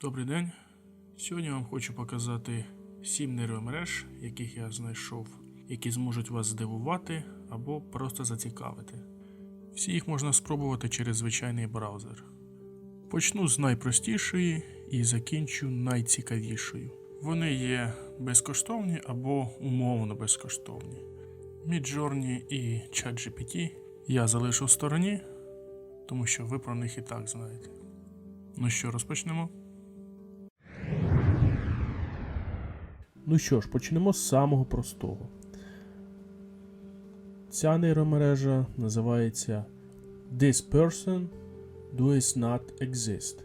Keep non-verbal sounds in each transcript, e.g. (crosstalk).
Добрий день. Сьогодні вам хочу показати 7 нейромереж, яких я знайшов, які зможуть вас здивувати або просто зацікавити. Всі їх можна спробувати через звичайний браузер. Почну з найпростішої і закінчу найцікавішою. Вони є безкоштовні або умовно безкоштовні. Midjourney і ChatGPT я залишу в стороні, тому що ви про них і так знаєте. Ну що, розпочнемо? Ну що ж, почнемо з самого простого. Ця нейромережа називається This person does not exist.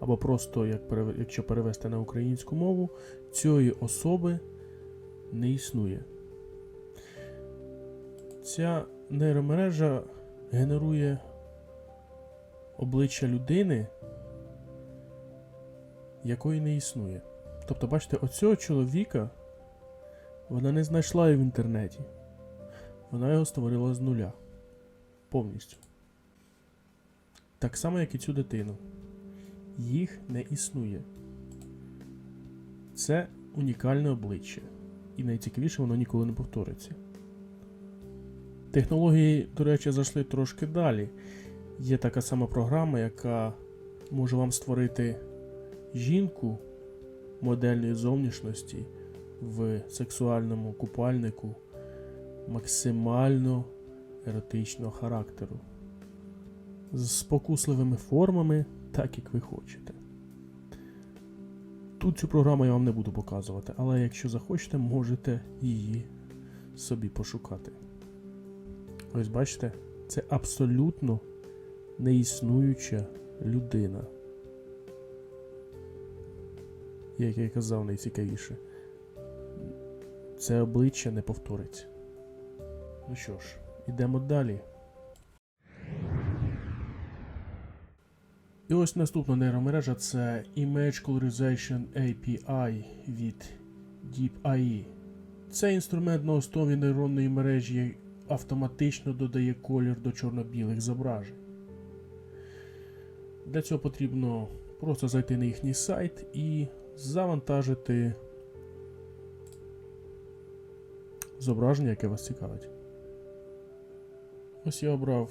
Або просто, як якщо перевести на українську мову, цієї особи не існує. Ця нейромережа генерує обличчя людини, якої не існує. Тобто, бачите, оцього чоловіка вона не знайшла його в інтернеті. Вона його створила з нуля. Повністю. Так само, як і цю дитину. Їх не існує. Це унікальне обличчя. І найцікавіше, воно ніколи не повториться. Технології, до речі, зайшли трошки далі. Є така сама програма, яка може вам створити жінку модельної зовнішності в сексуальному купальнику максимально еротичного характеру. З спокусливими формами, так як ви хочете. Тут цю програму я вам не буду показувати, але якщо захочете, можете її собі пошукати. Ось бачите, це абсолютно неіснуюча людина. Як я казав, найцікавіше. Це обличчя не повториться. Ну що ж, ідемо далі. І ось наступна нейромережа це Image Colorization API від DeepAI. Це інструмент на основі нейронної мережі автоматично додає колір до чорно-білих зображень. Для цього потрібно просто зайти на їхній сайт і завантажити зображення, яке вас цікавить. Ось я обрав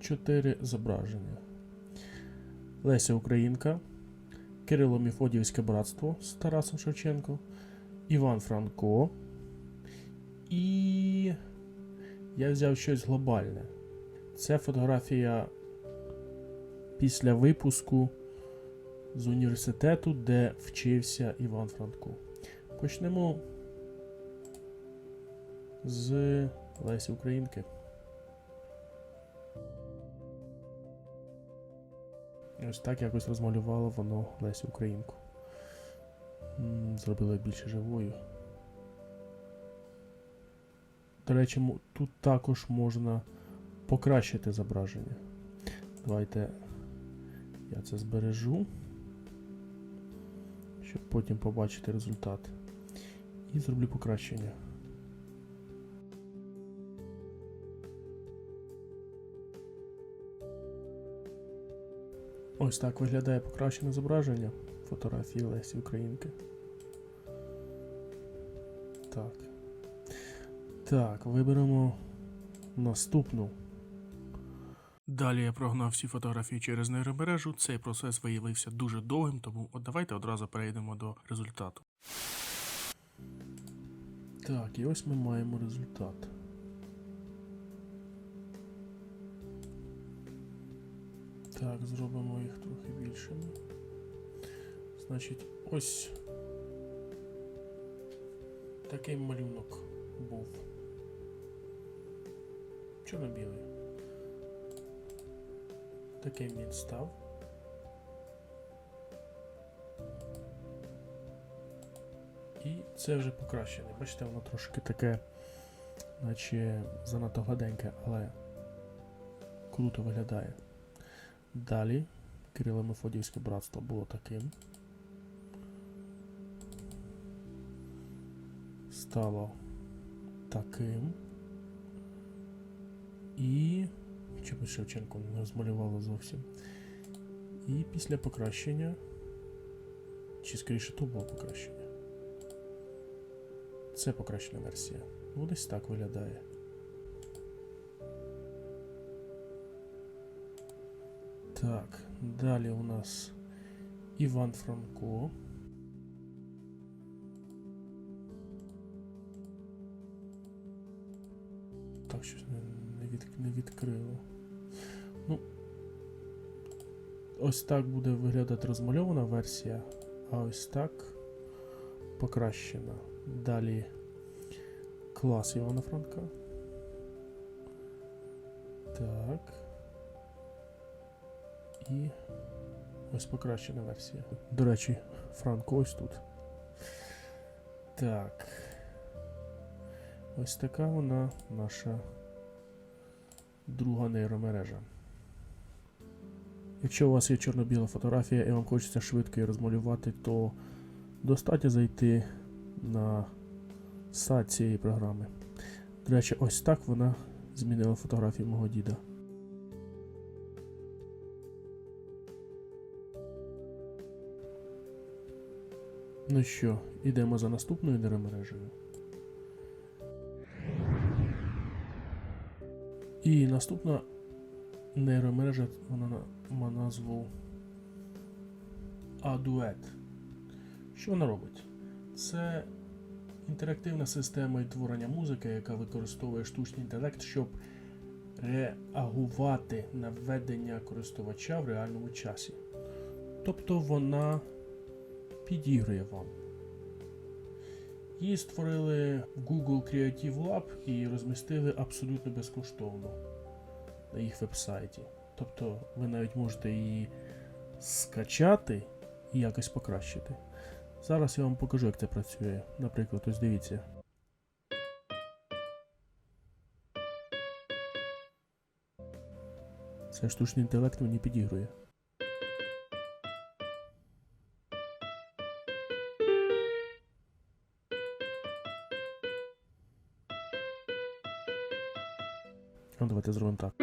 4 зображення. Леся Українка, Кирило Міфодіївське братство з Тарасом Шевченко, Іван Франко. І я взяв щось глобальне. Це фотографія після випуску з університету, де вчився Іван Франко. Почнемо з Лесі Українки. Ось так якось розмалювало воно Лесі Українку. Зробило більше живою. До речі, тут також можна покращити зображення. Давайте я це збережу, потім побачити результат. І зроблю покращення. Ось так виглядає покращене зображення фотографії Лесі Українки. Так. Так, виберемо наступну. Далі я прогнав всі фотографії через нейромережу. Цей процес виявився дуже довгим, тому от давайте одразу перейдемо до результату. Так, і ось ми маємо результат. Так, зробимо їх трохи більшими. Значить, ось такий малюнок був. Чорно-білий. Таким він став. І це вже покращене. Бачите, воно трошки таке, наче занадто гладеньке, але круто виглядає. Далі Кирило Мефодіївське братство було таким. Стало таким. І. Чомусь Шевченко не розмалювало зовсім. І після покращення, чи скоріше то було покращення. Це покращена версія. Ну, десь так виглядає. Так, далі у нас Іван Франко. Не, відкрило. Ну, ось так буде виглядати розмальована версія, а ось так покращена. Далі клас Івана Франка. Так. І ось покращена версія. До речі, Франко ось тут. Так. Ось така вона наша друга нейромережа. Якщо у вас є чорно-біла фотографія і вам хочеться швидко її розмалювати, то достатньо зайти на сайт цієї програми. До речі, ось так вона змінила фотографію мого діда. Ну що, ідемо за наступною нейромережею. І наступна нейромережа вона на- має назву Aduet. Що вона робить? Це інтерактивна система відтворення музики, яка використовує штучний інтелект, щоб реагувати на введення користувача в реальному часі. Тобто вона підігрує вам. Її створили в Google Creative Lab і розмістили абсолютно безкоштовно на їх веб-сайті. Тобто ви навіть можете її скачати і якось покращити. Зараз я вам покажу, як це працює. Наприклад, ось дивіться. Це штучний інтелект мені підігрує. Давайте зробимо так.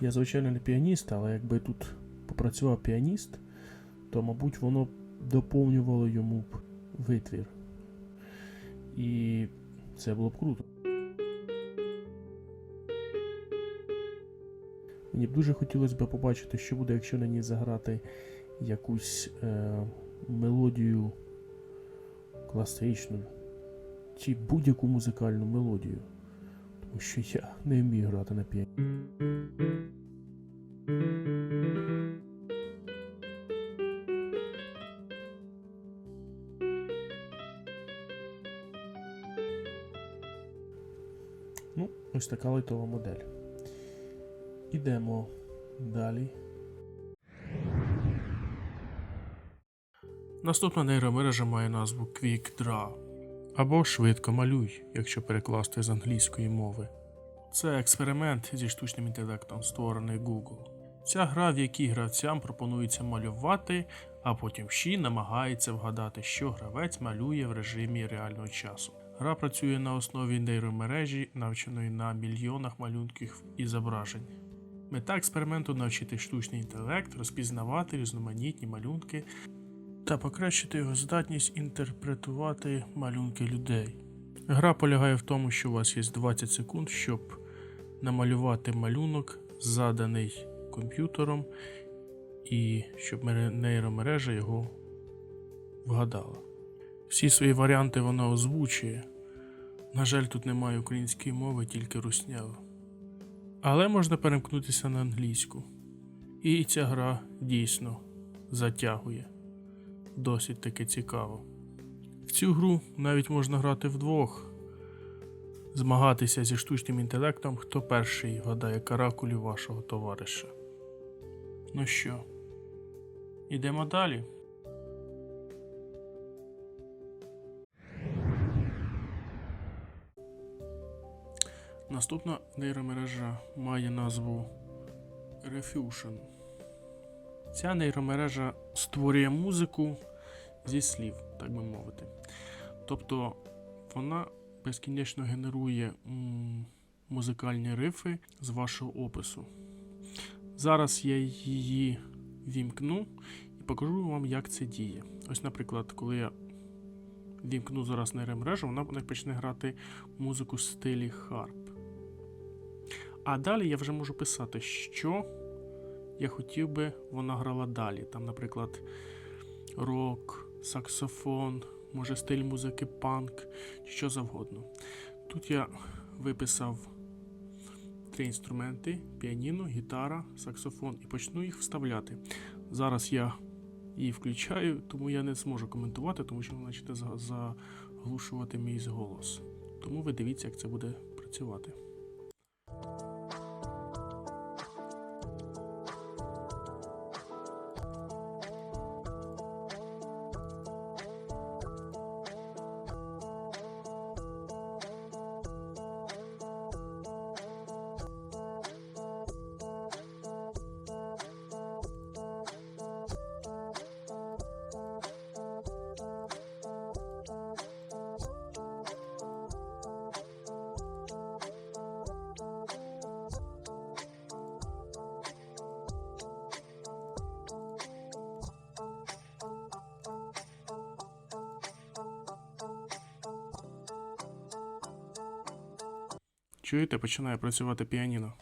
Я, звичайно, не піаніст, але якби тут попрацював піаніст, то, мабуть, воно доповнювало йому б витвір. І це було б круто. Мені б дуже хотілося б побачити, що буде, якщо на ній заграти якусь е, мелодію класичну чи будь-яку музикальну мелодію. Тому що я не вмію грати на піані. Ну, ось така лайтова модель. Ідемо далі. Наступна нейромережа має назву Quick Draw або швидко малюй, якщо перекласти з англійської мови. Це експеримент зі штучним інтелектом, створений Google. Ця гра, в якій гравцям пропонується малювати, а потім ще намагається вгадати, що гравець малює в режимі реального часу. Гра працює на основі нейромережі, навченої на мільйонах малюнків і зображень. Мета експерименту навчити штучний інтелект розпізнавати різноманітні малюнки та покращити його здатність інтерпретувати малюнки людей. Гра полягає в тому, що у вас є 20 секунд, щоб намалювати малюнок, заданий комп'ютером, і щоб нейромережа його вгадала. Всі свої варіанти вона озвучує. На жаль, тут немає української мови, тільки руснява. Але можна перемкнутися на англійську. І ця гра дійсно затягує. Досить таки цікаво. В цю гру навіть можна грати вдвох, змагатися зі штучним інтелектом, хто перший вгадає каракулі вашого товариша. Ну що, ідемо далі. Наступна нейромережа має назву Refusion. Ця нейромережа створює музику зі слів, так би мовити. Тобто вона безкінечно генерує музикальні рифи з вашого опису. Зараз я її вімкну і покажу вам, як це діє. Ось, наприклад, коли я вімкну зараз нейромережу, вона почне грати музику в стилі харп. А далі я вже можу писати, що я хотів би вона грала далі. Там, наприклад, рок, саксофон, може стиль музики панк, що завгодно. Тут я виписав три інструменти: піаніно, гітара, саксофон, і почну їх вставляти. Зараз я її включаю, тому я не зможу коментувати, тому що вона почне заглушувати мій голос. Тому ви дивіться, як це буде працювати. Чуєте, починає працювати піаніно.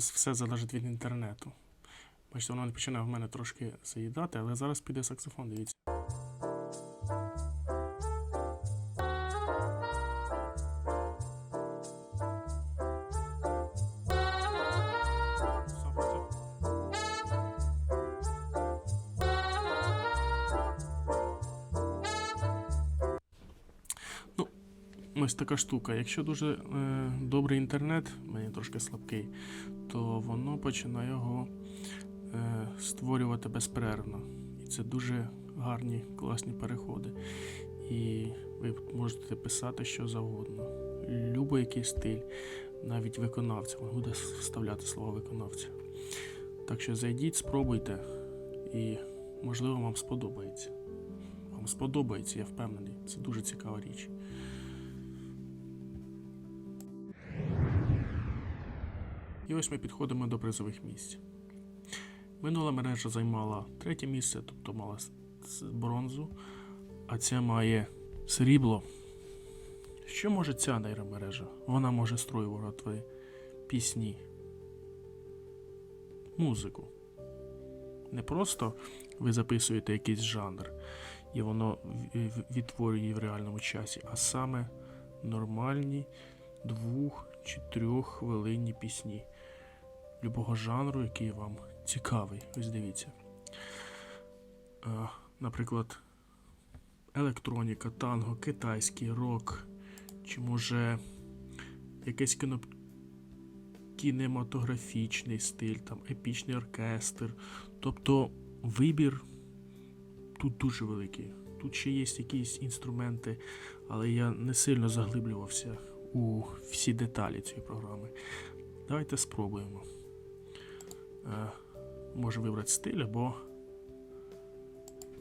Іще все залежить від інтернету. Бачите, воно починає в мене трошки заїдати, але зараз піде саксофон, дивіться. Така штука. Якщо дуже е, добрий інтернет, мені трошки слабкий, то воно починає його е, створювати безперервно. І це дуже гарні, класні переходи. І ви можете писати що завгодно. Любий який стиль, навіть виконавця, він буде вставляти слово виконавця. Так що зайдіть, спробуйте, і можливо вам сподобається. Вам сподобається, я впевнений. Це дуже цікава річ. І ось ми підходимо до призових місць. Минула мережа займала третє місце, тобто мала бронзу, а ця має срібло. Що може ця нейромережа? Вона може строювати пісні, музику. Не просто ви записуєте якийсь жанр, і воно відтворює її в реальному часі, а саме нормальні двох чи трьох хвилинні пісні любого жанру, який вам цікавий. Ось дивіться. Е, наприклад, електроніка, танго, китайський рок, чи може якийсь кіно... кінематографічний стиль, там, епічний оркестр. Тобто вибір тут дуже великий. Тут ще є якісь інструменти, але я не сильно заглиблювався у всі деталі цієї програми. Давайте спробуємо. Е, може вибрати стиль або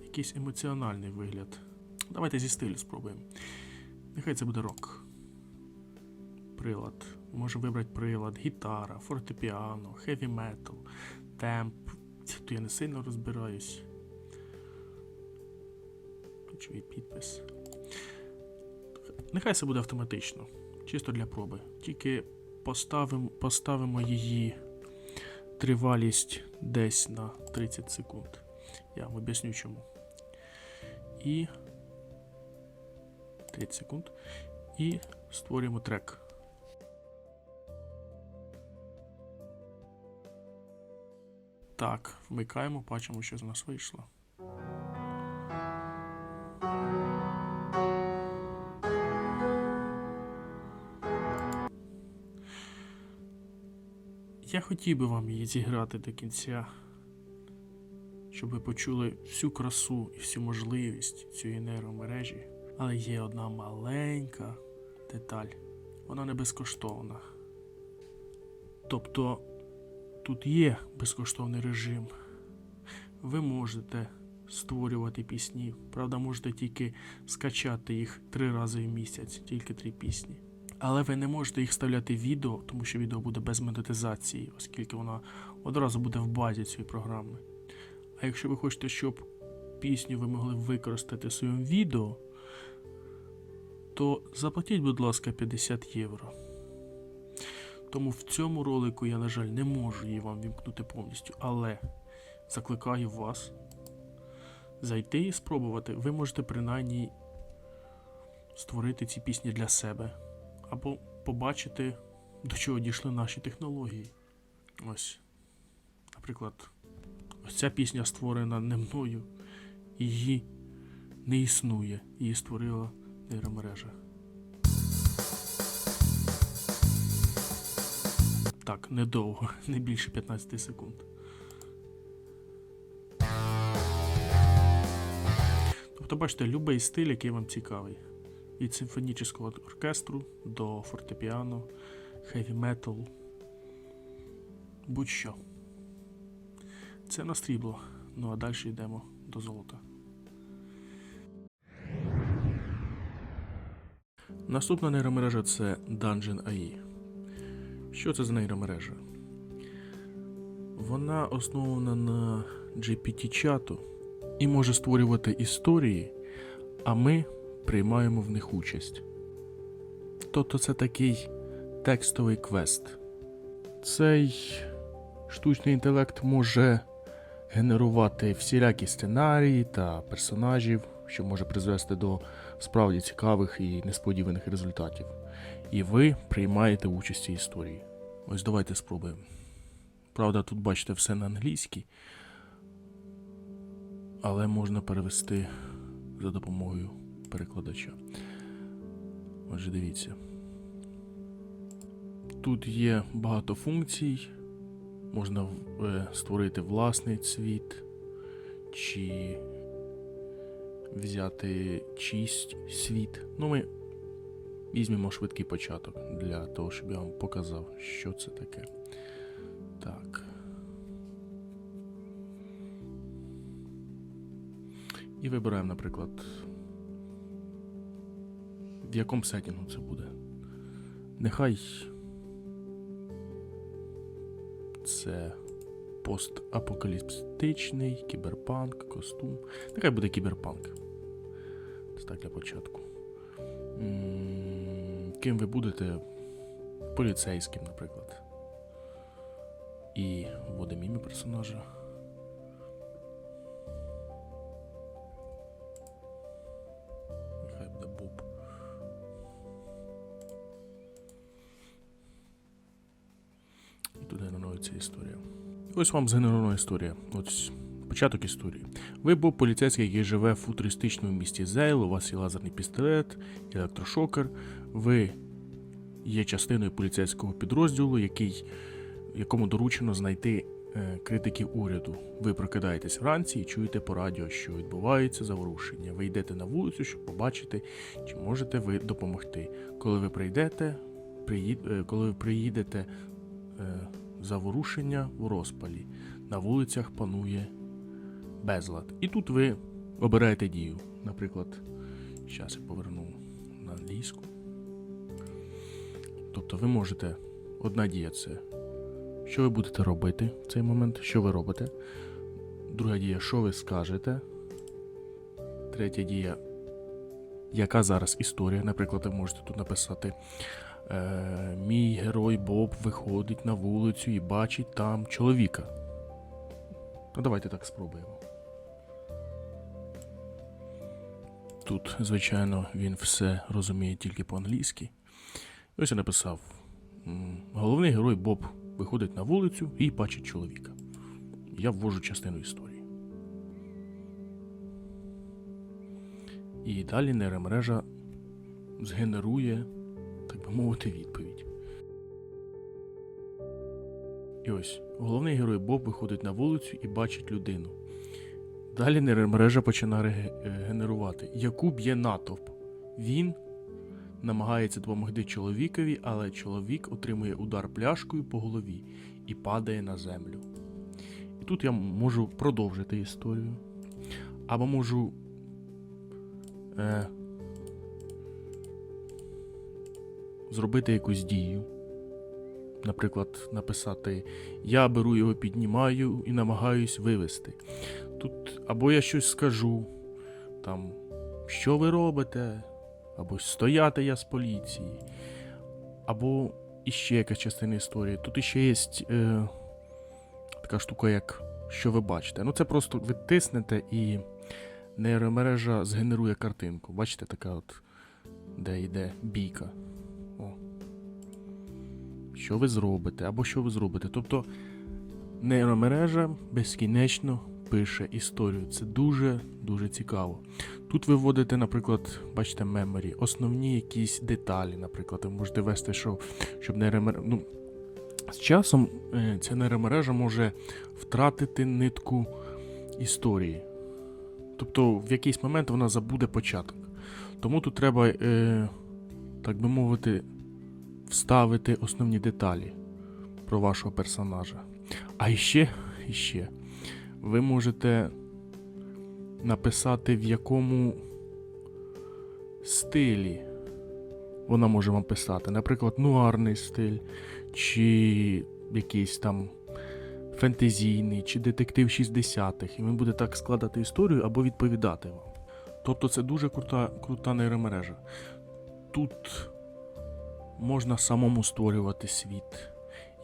якийсь емоціональний вигляд. Давайте зі стилю спробуємо. Нехай це буде рок. Прилад. Може вибрати прилад, гітара, фортепіано, хеві метал, темп. Тут я не сильно розбираюсь. Ключовий підпис. Нехай це буде автоматично. Чисто для проби. Тільки поставимо, поставимо її тривалість десь на 30 секунд. Я вам об'ясню чому. І 30 секунд. І створюємо трек. Так, вмикаємо, бачимо, що з нас вийшло. Я хотів би вам її зіграти до кінця щоб ви почули всю красу і всю можливість цієї нейромережі. Але є одна маленька деталь. Вона не безкоштовна. Тобто тут є безкоштовний режим. Ви можете створювати пісні. Правда, можете тільки скачати їх три рази в місяць, тільки три пісні. Але ви не можете їх вставляти в відео, тому що відео буде без монетизації, оскільки вона одразу буде в базі цієї програми. А якщо ви хочете, щоб пісню ви могли використати в своєму відео, то заплатіть, будь ласка, 50 євро. Тому в цьому ролику я, на жаль, не можу її вам вімкнути повністю, але закликаю вас зайти і спробувати. Ви можете принаймні створити ці пісні для себе або побачити, до чого дійшли наші технології. Ось, наприклад, ось ця пісня створена не мною, її не існує, її створила нейромережа. Так, недовго, (laughs) не більше 15 секунд. Тобто, бачите, любий стиль, який вам цікавий. Від симфонічного оркестру до фортепіано, хеві метал. Будь-що. Це на срібло. Ну а далі йдемо до золота. Наступна нейромережа це Dungeon AI. Що це за нейромережа? Вона основана на GPT-чату і може створювати історії, а ми приймаємо в них участь. Тобто це такий текстовий квест. Цей штучний інтелект може генерувати всілякі сценарії та персонажів, що може призвести до справді цікавих і несподіваних результатів. І ви приймаєте участь у цій історії. Ось давайте спробуємо. Правда, тут бачите все на англійській, але можна перевести за допомогою перекладача. Отже, дивіться. Тут є багато функцій. Можна е, створити власний цвіт, чи взяти чийсь світ. Ну, ми візьмемо швидкий початок для того, щоб я вам показав, що це таке. Так. І вибираємо, наприклад, в якому сетінгу це буде. Нехай це постапокаліптичний, кіберпанк, костюм. Нехай буде кіберпанк. Це так для початку. Ким ви будете? Поліцейським, наприклад. І вводимо ім'я персонажа. Ось вам згенерована історія. Ось початок історії. Ви був поліцейський, який живе в футуристичному місті Зейл, у вас є лазерний пістолет, електрошокер. Ви є частиною поліцейського підрозділу, який, якому доручено знайти е, критиків уряду. Ви прокидаєтесь вранці і чуєте по радіо, що відбувається заворушення. Ви йдете на вулицю, щоб побачити, чи можете ви допомогти. Коли ви прийдете, приїд, е, коли ви приїдете е, заворушення в розпалі. На вулицях панує безлад. І тут ви обираєте дію. Наприклад, зараз я поверну на англійську. Тобто ви можете. Одна дія це що ви будете робити в цей момент, що ви робите. Друга дія, що ви скажете. Третя дія, яка зараз історія. Наприклад, ви можете тут написати. Е, мій герой Боб виходить на вулицю і бачить там чоловіка. Ну, давайте так спробуємо. Тут, звичайно, він все розуміє тільки по-англійськи. Ось я написав: головний герой Боб виходить на вулицю і бачить чоловіка. Я ввожу частину історії. І далі нейромережа згенерує, мовити, відповідь. І ось головний герой Боб виходить на вулицю і бачить людину. Далі нейромережа починає е, генерувати, яку б'є натовп. Він намагається допомогти чоловікові, але чоловік отримує удар пляшкою по голові і падає на землю. І тут я можу продовжити історію. Або можу. Е, зробити якусь дію. Наприклад, написати Я беру його, піднімаю і намагаюсь вивести. Тут або я щось скажу, там, що ви робите, або стояти я з поліції, або іще якась частина історії. Тут іще є е, така штука, як що ви бачите. Ну, це просто ви тиснете і нейромережа згенерує картинку. Бачите, така от, де йде бійка. О. Що ви зробите, або що ви зробите. Тобто нейромережа безкінечно пише історію. Це дуже дуже цікаво. Тут ви вводите, наприклад, бачите, меморі, основні якісь деталі, наприклад, ви можете ввести, що, щоб нейромережа. Ну, з часом е, ця нейромережа може втратити нитку історії. Тобто в якийсь момент вона забуде початок. Тому тут треба, е, так би мовити, вставити основні деталі про вашого персонажа. А іще, іще, ви можете написати, в якому стилі вона може вам писати. Наприклад, нуарний стиль, чи якийсь там фентезійний, чи детектив 60-х. І він буде так складати історію або відповідати вам. Тобто це дуже крута, крута нейромережа. Тут можна самому створювати світ.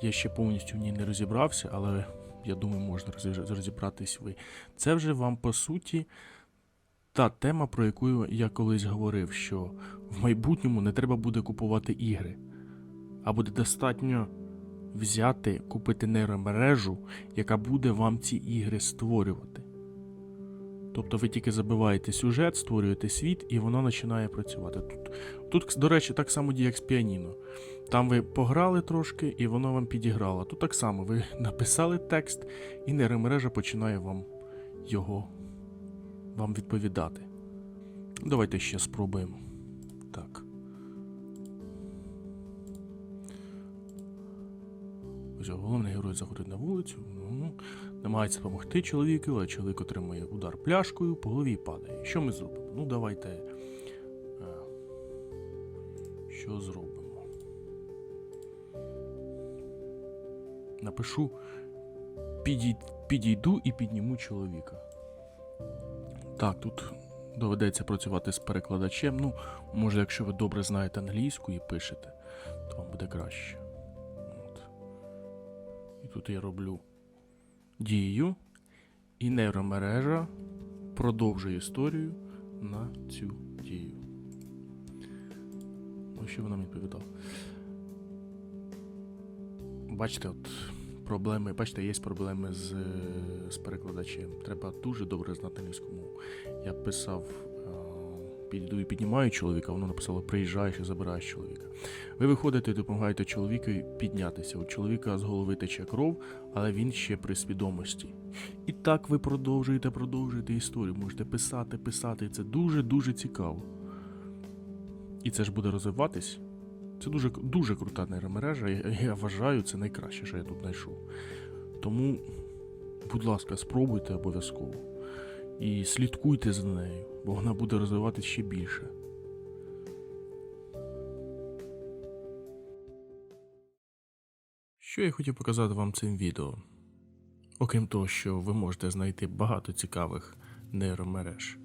Я ще повністю в ній не розібрався, але я думаю, можна розібратись ви. Це вже вам по суті та тема, про яку я колись говорив, що в майбутньому не треба буде купувати ігри, а буде достатньо взяти, купити нейромережу, яка буде вам ці ігри створювати. Тобто ви тільки забиваєте сюжет, створюєте світ, і воно починає працювати. Тут, тут, до речі, так само діє як з піаніно. Там ви пограли трошки, і воно вам підіграло. Тут так само ви (laughs) написали текст, і нейромережа починає вам його вам відповідати. Давайте ще спробуємо. Так. Ось головний герой заходить на вулицю, ну, намагається допомогти чоловіку, але чоловік отримує удар пляшкою, по голові падає. Що ми зробимо? Ну, давайте. Е, що зробимо? Напишу підійду і підніму чоловіка. Так, тут доведеться працювати з перекладачем. Ну, може, якщо ви добре знаєте англійську і пишете, то вам буде краще. От. І тут я роблю дію, і нейромережа продовжує історію на цю дію. Ну, що вона мені відповідала? Бачите, от проблеми, бачите, є проблеми з, з перекладачем. Треба дуже добре знати англійську мову. Я писав, підійду і піднімаю чоловіка, воно написало приїжджаєш і забираєш чоловіка. Ви виходите і допомагаєте чоловікові піднятися. У чоловіка з голови тече кров, але він ще при свідомості. І так ви продовжуєте, продовжуєте історію. Можете писати, писати. Це дуже-дуже цікаво. І це ж буде розвиватись. Це дуже, дуже крута нейромережа. Я, я вважаю, це найкраще, що я тут знайшов. Тому, будь ласка, спробуйте обов'язково. І слідкуйте за нею, бо вона буде розвиватися ще більше. Що я хотів показати вам цим відео? Окрім того, що ви можете знайти багато цікавих нейромереж.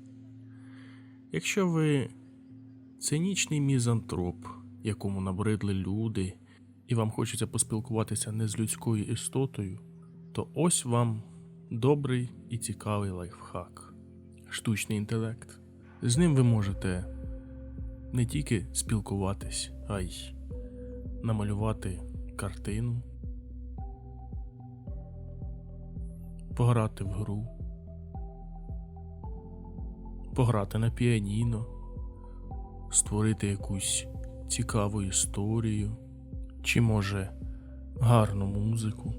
Якщо ви цинічний мізантроп, якому набридли люди, і вам хочеться поспілкуватися не з людською істотою, то ось вам добрий і цікавий лайфхак. Штучний інтелект. З ним ви можете не тільки спілкуватись, а й намалювати картину, пограти в гру, пограти на піаніно, створити якусь цікаву історію, чи може гарну музику.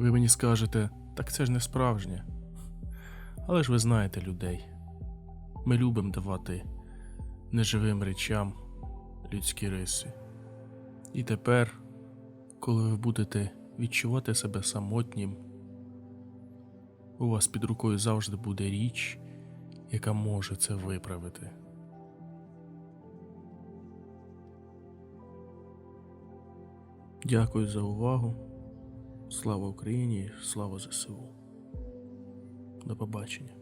Ви мені скажете, так це ж не справжнє. Але ж ви знаєте людей. Ми любимо давати неживим речам людські риси. І тепер, коли ви будете відчувати себе самотнім, у вас під рукою завжди буде річ, яка може це виправити. Дякую за увагу. Слава Україні, слава ЗСУ. До побачення.